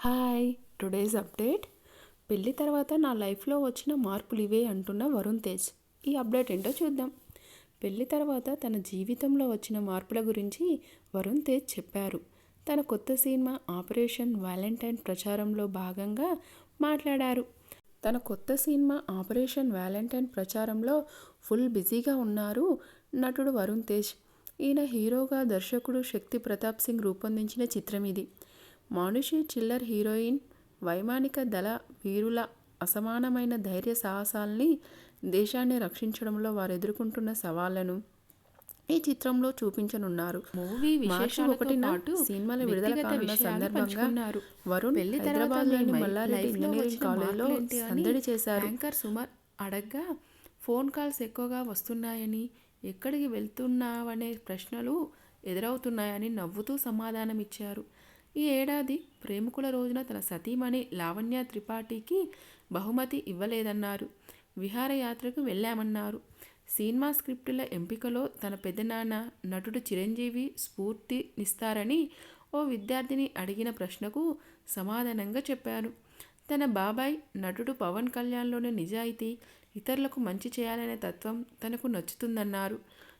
Hi today's update. పెళ్ళి తర్వాత నా లైఫ్లో వచ్చిన మార్పులు ఇవే అంటున్న వరుణ్ తేజ్. ఈ అప్డేట్ ఏంటో చూద్దాం. పెళ్ళి తర్వాత తన జీవితంలో వచ్చిన మార్పుల గురించి వరుణ్ తేజ్ చెప్పారు. తన కొత్త సినిమా ఆపరేషన్ వ్యాలంటైన్ ప్రచారంలో భాగంగా మాట్లాడారు. తన కొత్త సినిమా ఆపరేషన్ వ్యాలంటైన్ ప్రచారంలో ఫుల్ బిజీగా ఉన్నారు నటుడు వరుణ్ తేజ్. ఈయన హీరోగా దర్శకుడు శక్తి ప్రతాప్ సింగ్ రూపొందించిన చిత్రం ఇది. మానుషి చిల్లర్ హీరోయిన్ వైమానిక దళ వీరుల అసమానమైన ధైర్య సాహసాల్ని దేశాన్ని రక్షించడంలో వారు ఎదుర్కొంటున్న సవాళ్ళను ఈ చిత్రంలో చూపించనున్నారు. మూవీ మార్చి ఒకటి నాటు సినిమాల విడుదల కానున్న సందర్భంగా వరుణ్ పెళ్ళి హైదరాబాద్లోని మల్లారెడ్డి ఇంజనీరింగ్ కాలేజ్లో సందడి చేశారు. యాంకర్ సుమర్ అడగ్గా ఫోన్ కాల్స్ ఎక్కువగా వస్తున్నాయని ఎక్కడికి వెళ్తున్నావనే ప్రశ్నలు ఎదురవుతున్నాయని నవ్వుతూ సమాధానమిచ్చారు. ఈ ఏడాది ప్రేమికుల రోజున తన సతీమణి లావణ్య త్రిపాఠికి బహుమతి ఇవ్వలేదన్నారు. విహారయాత్రకు వెళ్ళామన్నారు. సినిమా స్క్రిప్టుల ఎంపికలో తన పెద్దనాన్న నటుడు చిరంజీవి స్ఫూర్తినిస్తారని ఓ విద్యార్థిని అడిగిన ప్రశ్నకు సమాధానంగా చెప్పారు. తన బాబాయ్ నటుడు పవన్ కళ్యాణ్లోని నిజాయితీ ఇతరులకు మంచి చేయాలనే తత్వం తనకు నచ్చుతుందన్నారు.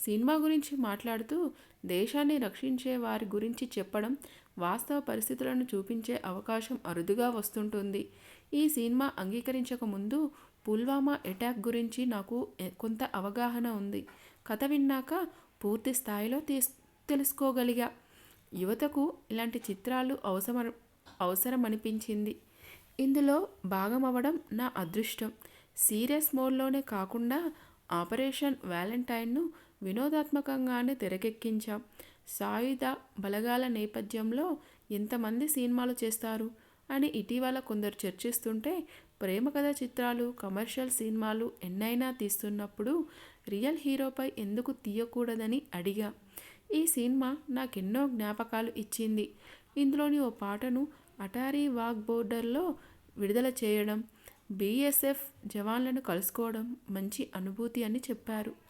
సినిమా గురించి మాట్లాడుతూ దేశాన్ని రక్షించే వారి గురించి చెప్పడం వాస్తవ పరిస్థితులను చూపించే అవకాశం అరుదుగా వస్తుంటుంది. ఈ సినిమా అంగీకరించక ముందు పుల్వామా అటాక్ గురించి నాకు కొంత అవగాహన ఉంది. కథ విన్నాక పూర్తి స్థాయిలో తీస్ తెలుసుకోగలిగా. యువతకు ఇలాంటి చిత్రాలు అవసరం అవసరమనిపించింది. ఇందులో భాగమవ్వడం నా అదృష్టం. సీరియస్ మోడ్లోనే కాకుండా ఆపరేషన్ వ్యాలంటైన్ను వినోదాత్మకంగానే తెరకెక్కించాం. సాయుధ బలగాల నేపథ్యంలో ఎంతమంది సినిమాలు చేస్తారు అని ఇటీవల కొందరు చర్చిస్తుంటే ప్రేమ కథ చిత్రాలు కమర్షియల్ సినిమాలు ఎన్నైనా తీస్తున్నప్పుడు రియల్ హీరోపై ఎందుకు తీయకూడదని అడిగా. ఈ సినిమా నాకెన్నో జ్ఞాపకాలు ఇచ్చింది. ఇందులోని ఓ పాటను అటారీ వాగ్ బోర్డర్లో విడుదల చేయడం బీఎస్ఎఫ్ జవాన్లను కలుసుకోవడం మంచి అనుభూతి అని చెప్పారు.